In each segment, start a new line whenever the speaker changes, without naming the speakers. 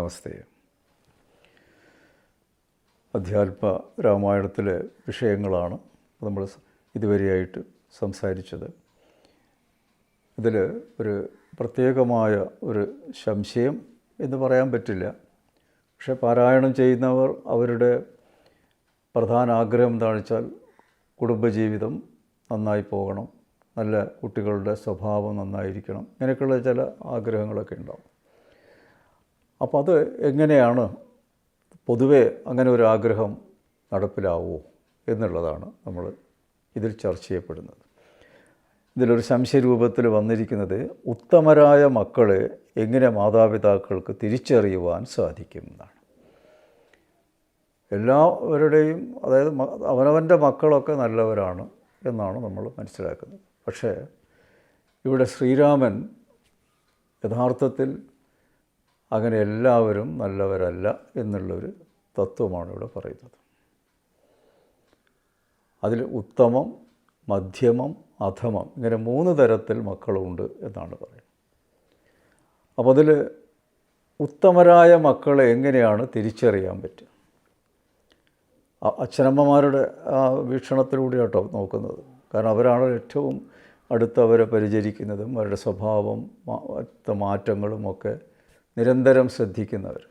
നമസ്തേ അധ്യാത്മ രാമായണത്തിലെ വിഷയങ്ങളാണ് നമ്മൾ ഇതുവരെയായിട്ട് സംസാരിച്ചത്. ഇതിൽ ഒരു പ്രത്യേകമായ ഒരു സംശയം എന്ന് പറയാൻ പറ്റില്ല. പക്ഷേ പാരായണം ചെയ്യുന്നവർ അവരുടെ പ്രധാന ആഗ്രഹം എന്താണെന്ന് വെച്ചാൽ കുടുംബജീവിതം നന്നായി പോകണം. നല്ല കുട്ടികളുടെ സ്വഭാവം നന്നായിരിക്കണം. ഇങ്ങനെയൊക്കെയുള്ള ചില ആഗ്രഹങ്ങളൊക്കെ ഉണ്ടാവും. അപ്പോൾ അത് എങ്ങനെയാണ് പൊതുവെ അങ്ങനെ ഒരു ആഗ്രഹം നടപ്പിലാവുമോ എന്നുള്ളതാണ് നമ്മൾ ഇതിൽ ചർച്ച ചെയ്യപ്പെടുന്നത്. ഇതിലൊരു സംശയരൂപത്തിൽ വന്നിരിക്കുന്നത് ഉത്തമരായ മക്കളെ എങ്ങനെ മാതാപിതാക്കൾക്ക് തിരിച്ചറിയുവാൻ സാധിക്കും എന്നാണ്. എല്ലാവരുടെയും അതായത് അവനവന്റെ മക്കളൊക്കെ നല്ലവരാണ് എന്നാണ് നമ്മൾ മനസ്സിലാക്കുന്നത്. പക്ഷേ ഇവിടെ ശ്രീരാമൻ യഥാർത്ഥത്തിൽ അങ്ങനെ എല്ലാവരും നല്ലവരല്ല എന്നുള്ളൊരു തത്വമാണ് ഇവിടെ പറയുന്നത്. അതിൽ ഉത്തമം മധ്യമം അധമം ഇങ്ങനെ മൂന്ന് തരത്തിൽ മക്കളുണ്ട് എന്നാണ് പറയുന്നത്. അപ്പോൾ അതിൽ ഉത്തമരായ മക്കളെ എങ്ങനെയാണ് തിരിച്ചറിയാൻ പറ്റുക? അച്ഛനമ്മമാരുടെ വീക്ഷണത്തിലൂടെ കേട്ടോ നോക്കുന്നത്. കാരണം അവരാണ് ഏറ്റവും അടുത്തവരെ പരിചരിക്കുന്നതും അവരുടെ സ്വഭാവം മാറ്റങ്ങളും ഒക്കെ നിരന്തരം ശ്രദ്ധിക്കുന്നവർ.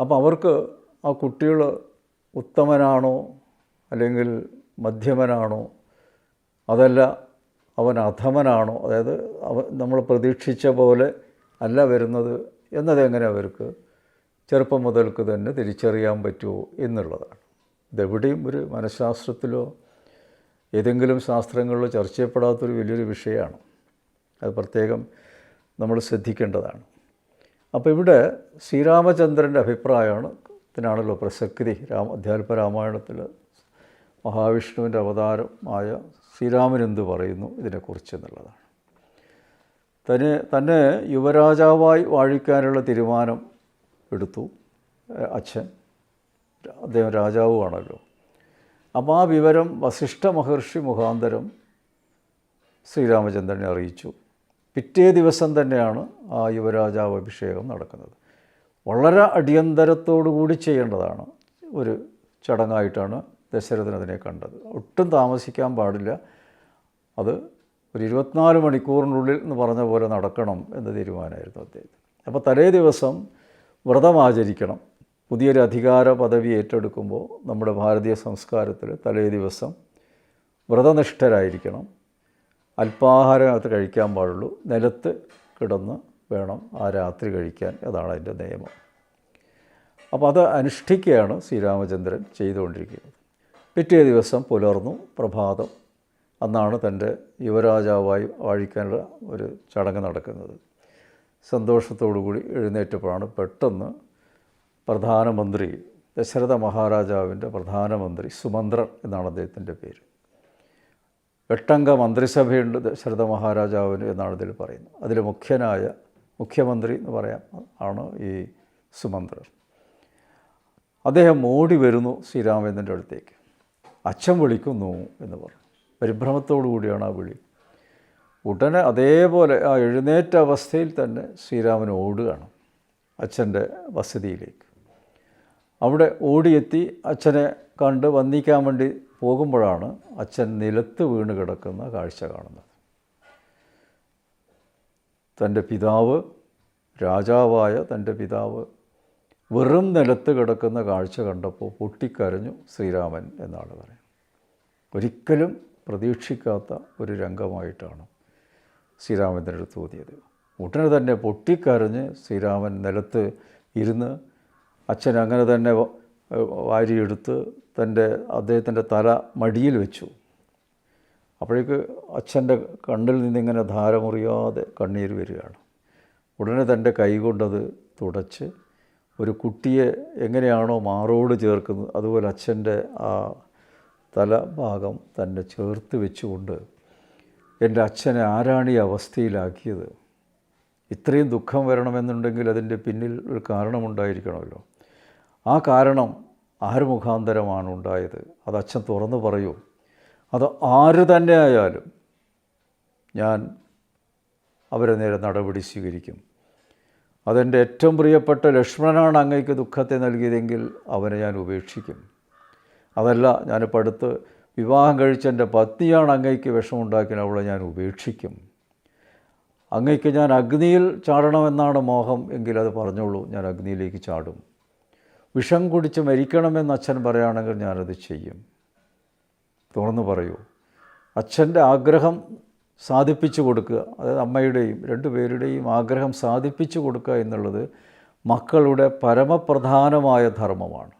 അപ്പോൾ അവർക്ക് ആ കുട്ടികൾ ഉത്തമനാണോ അല്ലെങ്കിൽ മധ്യമനാണോ? അതല്ല അവൻ അധമനാണോ? അതായത് അവ നമ്മൾ പ്രതീക്ഷിച്ച പോലെ അല്ല വരുന്നത് എന്നതെങ്ങനെ അവർക്ക് ചെറുപ്പം മുതൽക്ക് തന്നെ തിരിച്ചറിയാൻ പറ്റുമോ എന്നുള്ളതാണ്. ഇതെവിടെയും ഒരു മനഃശാസ്ത്രത്തിലോ ഏതെങ്കിലും ശാസ്ത്രങ്ങളിലോ ചർച്ച വലിയൊരു വിഷയമാണ്. അത് പ്രത്യേകം നമ്മൾ ശ്രദ്ധിക്കേണ്ടതാണ്. അപ്പോൾ ഇവിടെ ശ്രീരാമചന്ദ്രന്റെ അഭിപ്രായമാണ് ഇതിനാണല്ലോ പ്രസക്തി. രാമ അധ്യാത്മ രാമായണത്തിൽ മഹാവിഷ്ണുവിന്റെ അവതാരമായ ശ്രീരാമൻ എന്ത് പറയുന്നു ഇതിനെക്കുറിച്ച് എന്നുള്ളതാണ്. തന്നെ തന്നെ യുവരാജാവായി വാഴിക്കാനുള്ള തീരുമാനം എടുത്തു അച്ഛൻ. അദ്ദേഹം രാജാവുമാണല്ലോ. അപ്പോൾ ആ വിവരം വസിഷ്ഠ മഹർഷി മുഖാന്തരം ശ്രീരാമചന്ദ്രനെ അറിയിച്ചു. പിറ്റേ ദിവസം തന്നെയാണ് ആ യുവരാജാവ് അഭിഷേകം നടക്കുന്നത്. വളരെ കൂടി ചെയ്യേണ്ടതാണ് ഒരു ചടങ്ങായിട്ടാണ് ദശരഥൻ അതിനെ കണ്ടത്. ഒട്ടും താമസിക്കാൻ പാടില്ല. അത് ഒരു ഇരുപത്തിനാല് മണിക്കൂറിനുള്ളിൽ എന്ന് പറഞ്ഞ പോലെ നടക്കണം എന്ന തീരുമാനമായിരുന്നു അദ്ദേഹത്തിന്. അപ്പോൾ തലേ ദിവസം വ്രതം ആചരിക്കണം. പുതിയൊരു അധികാര പദവി ഏറ്റെടുക്കുമ്പോൾ നമ്മുടെ ഭാരതീയ സംസ്കാരത്തിൽ തലേ ദിവസം വ്രതനിഷ്ഠരായിരിക്കണം. അല്പാഹാരം അത് കഴിക്കാൻ പാടുള്ളൂ. നിലത്ത് കിടന്ന് വേണം ആ രാത്രി കഴിക്കാൻ. അതാണ് അതിന്റെ നിയമം. അപ്പോൾ അത് അനുഷ്ഠിക്കുകയാണ് ശ്രീരാമചന്ദ്രൻ ചെയ്തുകൊണ്ടിരിക്കുന്നത്. പിറ്റേ ദിവസം പുലർന്നു പ്രഭാതം. അന്നാണ് തന്റെ യുവരാജാവായി വാഴിക്കാനുള്ള ഒരു ചടങ്ങ് നടക്കുന്നത്. സന്തോഷത്തോടു കൂടി എഴുന്നേറ്റപ്പോഴാണ് പെട്ടെന്ന് പ്രധാനമന്ത്രി ദശരഥ മഹാരാജാവിന്റെ പ്രധാനമന്ത്രി സുമന്ത്രൻ എന്നാണ് അദ്ദേഹത്തിന്റെ പേര്. എട്ടംഗ മന്ത്രിസഭയുണ്ട് ദശരഥ മഹാരാജാവിന് എന്നാണ് ഇതിൽ പറയുന്നത്. അതിൽ മുഖ്യനായ മുഖ്യമന്ത്രി എന്ന് പറയാം ആണ് ഈ സുമന്ത്രർ. അദ്ദേഹം ഓടി വരുന്നു ശ്രീരാമചന്ദ്രന്റെ അടുത്തേക്ക്. അച്ഛൻ വിളിക്കുന്നു എന്ന് പറഞ്ഞു. പരിഭ്രമത്തോടു കൂടിയാണ് ആ വിളി. ഉടനെ അതേപോലെ ആ എഴുന്നേറ്റ അവസ്ഥയിൽ തന്നെ ശ്രീരാമൻ ഓടുകയാണ് അച്ഛന്റെ വസതിയിലേക്ക്. അവിടെ ഓടിയെത്തി അച്ഛനെ കണ്ട് വന്ദിക്കാൻ വേണ്ടി പോകുമ്പോഴാണ് അച്ഛൻ നിലത്ത് വീണ് കിടക്കുന്ന കാഴ്ച കാണുന്നത്. തന്റെ പിതാവ് രാജാവായ തന്റെ പിതാവ് വെറും നിലത്ത് കിടക്കുന്ന കാഴ്ച കണ്ടപ്പോൾ പൊട്ടിക്കരഞ്ഞു ശ്രീരാമൻ എന്നാണ് പറയുന്നത്. ഒരിക്കലും പ്രതീക്ഷിക്കാത്ത ഒരു രംഗമായിട്ടാണ് ശ്രീരാമന്റെ അടുത്ത് തോന്നിയത്. ഉടനെ തന്നെ പൊട്ടിക്കരഞ്ഞ് ശ്രീരാമൻ നിലത്ത് ഇരുന്ന് അച്ഛൻ അങ്ങനെ തന്നെ വാരിയെടുത്ത് തന്റെ അദ്ദേഹത്തിന്റെ തല മടിയിൽ വെച്ചു. അപ്പോഴേക്ക് അച്ഛന്റെ കണ്ണിൽ നിന്നിങ്ങനെ ധാരമുറിയാതെ കണ്ണീർ വരികയാണ്. ഉടനെ തന്റെ കൈ കൊണ്ടത് തുടച്ച് ഒരു കുട്ടിയെ എങ്ങനെയാണോ മാറോട് ചേർക്കുന്നത് അതുപോലെ അച്ഛന്റെ ആ തലഭാഗം തന്നെ ചേർത്ത് വെച്ചുകൊണ്ട് എന്റെ അച്ഛനെ ആരാണ് ഈ അവസ്ഥയിലാക്കിയത്? ഇത്രയും ദുഃഖം വരണമെന്നുണ്ടെങ്കിൽ അതിന്റെ പിന്നിൽ ഒരു കാരണമുണ്ടായിരിക്കണമല്ലോ. ആ കാരണം ആര് മുഖാന്തരമാണ് ഉണ്ടായത് അത് അച്ഛൻ തുറന്നു പറയൂ. അത് ആര് തന്നെ ആയാലും ഞാൻ അവരെ നേരെ നടപടി സ്വീകരിക്കും. അതെന്റെ ഏറ്റവും പ്രിയപ്പെട്ട ലക്ഷ്മണനാണ് അങ്ങയ്ക്ക് ദുഃഖത്തെ നൽകിയതെങ്കിൽ അവനെ ഞാൻ ഉപേക്ഷിക്കും. അതല്ല ഞാനിപ്പോൾ അടുത്ത് വിവാഹം കഴിച്ച എന്റെ പത്നിയാണ് അങ്ങയ്ക്ക് വിഷമുണ്ടാക്കിയത് അവളെ ഞാൻ ഉപേക്ഷിക്കും. അങ്ങയ്ക്ക് ഞാൻ അഗ്നിയിൽ ചാടണമെന്നാണ് മോഹം. എങ്കിൽ അത് പറഞ്ഞോളൂ ഞാൻ അഗ്നിയിലേക്ക് ചാടും. വിഷം കുടിച്ച് മരിക്കണമെന്ന് അച്ഛൻ പറയുകയാണെങ്കിൽ ഞാനത് ചെയ്യും. തുറന്നു പറയൂ. അച്ഛന്റെ ആഗ്രഹം സാധിപ്പിച്ചു കൊടുക്കുക. അതായത് അമ്മയുടെയും രണ്ടുപേരുടെയും ആഗ്രഹം സാധിപ്പിച്ചു കൊടുക്കുക എന്നുള്ളത് മക്കളുടെ പരമപ്രധാനമായ ധർമ്മമാണ്.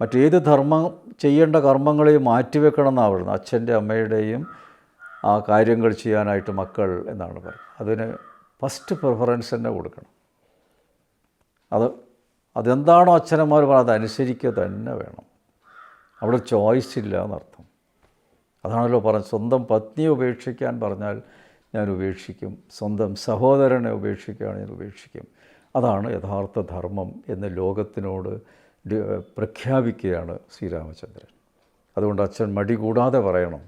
മറ്റേത് ധർമ്മം ചെയ്യേണ്ട കർമ്മങ്ങളെയും മാറ്റിവെക്കണം എന്നാണ് അച്ഛന്റെ അമ്മയുടെയും ആ കാര്യങ്ങൾ ചെയ്യാനായിട്ട് മക്കൾ എന്നാണ് പറയുന്നത്. അതിന് ഫസ്റ്റ് പ്രിഫറൻസ് തന്നെ കൊടുക്കണം. അത് അതെന്താണോ അച്ഛനന്മാർ പറയുന്നത് അതനുസരിക്കുക തന്നെ വേണം. അവിടെ ചോയ്സ് ഇല്ല എന്നർത്ഥം. അതാണല്ലോ പറഞ്ഞത്. സ്വന്തം പത്നിയെ ഉപേക്ഷിക്കാൻ പറഞ്ഞാൽ ഞാൻ ഉപേക്ഷിക്കും. സ്വന്തം സഹോദരനെ ഉപേക്ഷിക്കുകയാണ് ഞാൻ ഉപേക്ഷിക്കും. അതാണ് യഥാർത്ഥ ധർമ്മം എന്ന് ലോകത്തിനോട് പ്രഖ്യാപിക്കുകയാണ് ശ്രീരാമചന്ദ്രൻ. അതുകൊണ്ട് അച്ഛൻ മടി കൂടാതെ പറയണം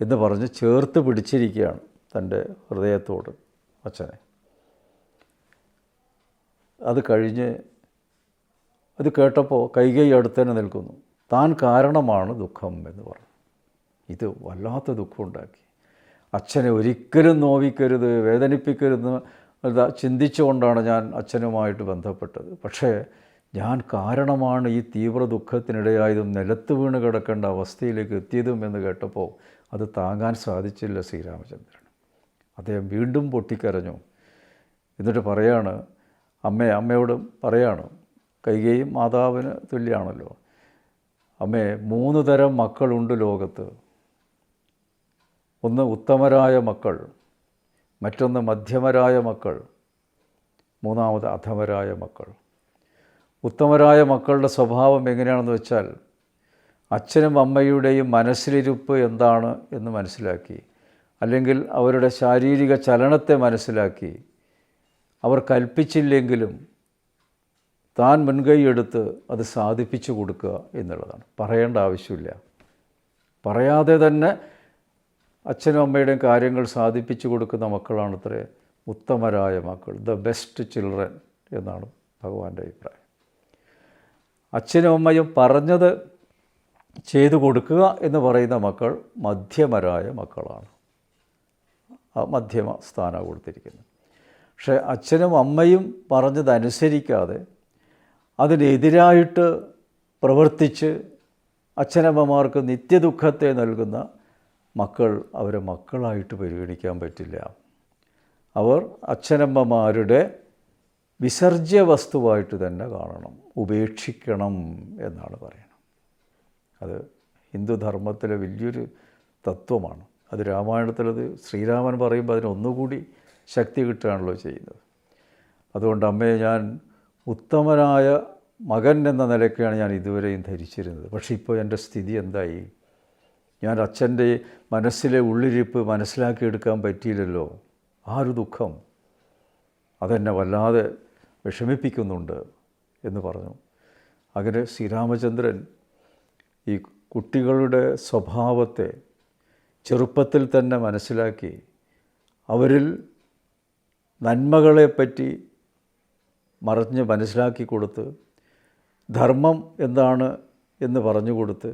എന്ന് പറഞ്ഞ് ചേർത്ത് പിടിച്ചിരിക്കുകയാണ് തന്റെ ഹൃദയത്തോട് അച്ഛനെ. അത് കഴിഞ്ഞ് അത് കേട്ടപ്പോൾ കൈകൈ അടുത്തന്നെ നിൽക്കുന്നു. താൻ കാരണമാണ് ദുഃഖം എന്ന് പറഞ്ഞു. ഇത് വല്ലാത്ത ദുഃഖമുണ്ടാക്കി അച്ഛനെ ഒരിക്കലും നോവിക്കരുത് വേദനിപ്പിക്കരുത് ചിന്തിച്ചുകൊണ്ടാണ് ഞാൻ അച്ഛനുമായിട്ട് ബന്ധപ്പെട്ടത്. പക്ഷേ ഞാൻ കാരണമാണ് ഈ തീവ്ര ദുഃഖത്തിനിടയായതും നിലത്ത് വീണ് കിടക്കേണ്ട അവസ്ഥയിലേക്ക് എത്തിയതും എന്ന് കേട്ടപ്പോൾ അത് താങ്ങാൻ സാധിച്ചില്ല ശ്രീരാമചന്ദ്രൻ. അദ്ദേഹം വീണ്ടും പൊട്ടിക്കരഞ്ഞു. എന്നിട്ട് പറയാണ് അമ്മ അമ്മയോട് പറയാണ് കൈകയും മാതാവിന് തുല്യമാണല്ലോ അമ്മേ മൂന്ന് തരം മക്കളുണ്ട് ലോകത്ത്. ഒന്ന് ഉത്തമരായ മക്കൾ മറ്റൊന്ന് മധ്യമരായ മക്കൾ മൂന്നാമത് അധമരായ മക്കൾ. ഉത്തമരായ മക്കളുടെ സ്വഭാവം എങ്ങനെയാണെന്ന് വെച്ചാൽ അച്ഛനും അമ്മയുടെയും മനസ്സിലിരുപ്പ് എന്താണ് എന്ന് മനസ്സിലാക്കി അല്ലെങ്കിൽ അവരുടെ ശാരീരിക ചലനത്തെ മനസ്സിലാക്കി അവർ കൽപ്പിച്ചില്ലെങ്കിലും താൻ മുൻകൈയെടുത്ത് അത് സാധിപ്പിച്ചു കൊടുക്കുക എന്നുള്ളതാണ്. പറയേണ്ട ആവശ്യമില്ല. പറയാതെ തന്നെ അച്ഛനും അമ്മയുടെയും കാര്യങ്ങൾ സാധിപ്പിച്ചു കൊടുക്കുന്ന മക്കളാണ് അത്രേ ഉത്തമരായ മക്കൾ. ദ ബെസ്റ്റ് ചിൽഡ്രൻ എന്നാണ് ഭഗവാന്റെ അഭിപ്രായം. അച്ഛനും അമ്മയും പറഞ്ഞത് ചെയ്തു കൊടുക്കുക എന്ന് പറയുന്ന മക്കൾ മധ്യമരായ മക്കളാണ്. ആ മധ്യമ സ്ഥാനമാണ് കൊടുത്തിരിക്കുന്നത്. പക്ഷേ അച്ഛനും അമ്മയും പറഞ്ഞതനുസരിക്കാതെ അതിനെതിരായിട്ട് പ്രവർത്തിച്ച് അച്ഛനമ്മമാർക്ക് നിത്യദുഃഖത്തെ നൽകുന്ന മക്കൾ അവരെ മക്കളായിട്ട് പരിഗണിക്കാൻ പറ്റില്ല. അവർ അച്ഛനമ്മമാരുടെ വിസർജ്യ വസ്തുവായിട്ട് തന്നെ കാണണം. ഉപേക്ഷിക്കണം എന്നാണ് പറയുന്നത്. അത് ഹിന്ദുധർമ്മത്തിലെ വലിയൊരു തത്വമാണ്. അത് രാമായണത്തിലത് ശ്രീരാമൻ പറയുമ്പോൾ അതിനൊന്നുകൂടി ശക്തി കിട്ടുകയാണല്ലോ ചെയ്യുന്നത്. അതുകൊണ്ട് അമ്മയെ ഞാൻ ഉത്തമനായ മകൻ എന്ന നിലയ്ക്കാണ് ഞാൻ ഇതുവരെയും ധരിച്ചിരുന്നത്. പക്ഷേ ഇപ്പോൾ എന്റെ സ്ഥിതി എന്തായി? ഞാൻ അച്ഛന്റെ മനസ്സിലെ ഉള്ളിരിപ്പ് മനസ്സിലാക്കിയെടുക്കാൻ പറ്റിയില്ലല്ലോ. ആ ഒരു ദുഃഖം? അതെന്നെ വല്ലാതെ വിഷമിപ്പിക്കുന്നുണ്ട് എന്ന് പറഞ്ഞു. അങ്ങനെ ശ്രീരാമചന്ദ്രൻ ഈ കുട്ടികളുടെ സ്വഭാവത്തെ ചെറുപ്പത്തിൽ തന്നെ മനസ്സിലാക്കി അവരിൽ നന്മകളെപ്പറ്റി മറിഞ്ഞ് മനസ്സിലാക്കി കൊടുത്ത് ധർമ്മം എന്താണ് എന്ന് പറഞ്ഞു കൊടുത്ത്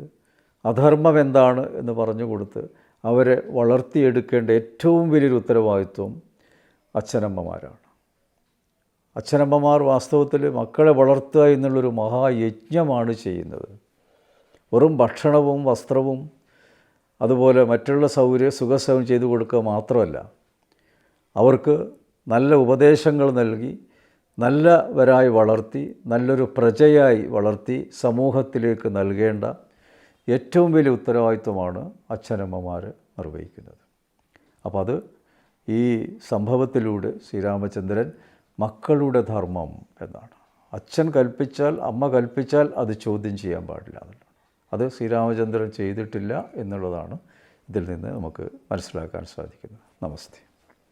അധർമ്മം എന്താണ് എന്ന് പറഞ്ഞു കൊടുത്ത് അവരെ വളർത്തിയെടുക്കേണ്ട ഏറ്റവും വലിയൊരു ഉത്തരവാദിത്വം അച്ഛനമ്മമാരാണ്. അച്ഛനമ്മമാർ വാസ്തവത്തിൽ മക്കളെ വളർത്തുക എന്നുള്ളൊരു മഹായജ്ഞമാണ് ചെയ്യുന്നത്. വെറും ഭക്ഷണവും വസ്ത്രവും അതുപോലെ മറ്റുള്ള സൗകര്യ സുഖസൗകര്യം ചെയ്തു കൊടുക്കുക മാത്രമല്ല അവർക്ക് നല്ല ഉപദേശങ്ങൾ നൽകി നല്ലവരായി വളർത്തി നല്ലൊരു പ്രജയായി വളർത്തി സമൂഹത്തിലേക്ക് നൽകേണ്ട ഏറ്റവും വലിയ ഉത്തരവാദിത്വമാണ് അച്ഛനമ്മമാർ നിർവഹിക്കുന്നത്. അപ്പോൾ അത് ഈ സംഭവത്തിലൂടെ ശ്രീരാമചന്ദ്രൻ മക്കളുടെ ധർമ്മം എന്നാണ്. അച്ഛൻ കൽപ്പിച്ചാൽ അമ്മ കൽപ്പിച്ചാൽ അത് ചോദ്യം ചെയ്യാൻ പാടില്ല അത് ശ്രീരാമചന്ദ്രൻ ചെയ്തിട്ടില്ല എന്നുള്ളതാണ് ഇതിൽ നിന്ന് നമുക്ക് മനസ്സിലാക്കാൻ സാധിക്കുന്നത്. നമസ്തേ.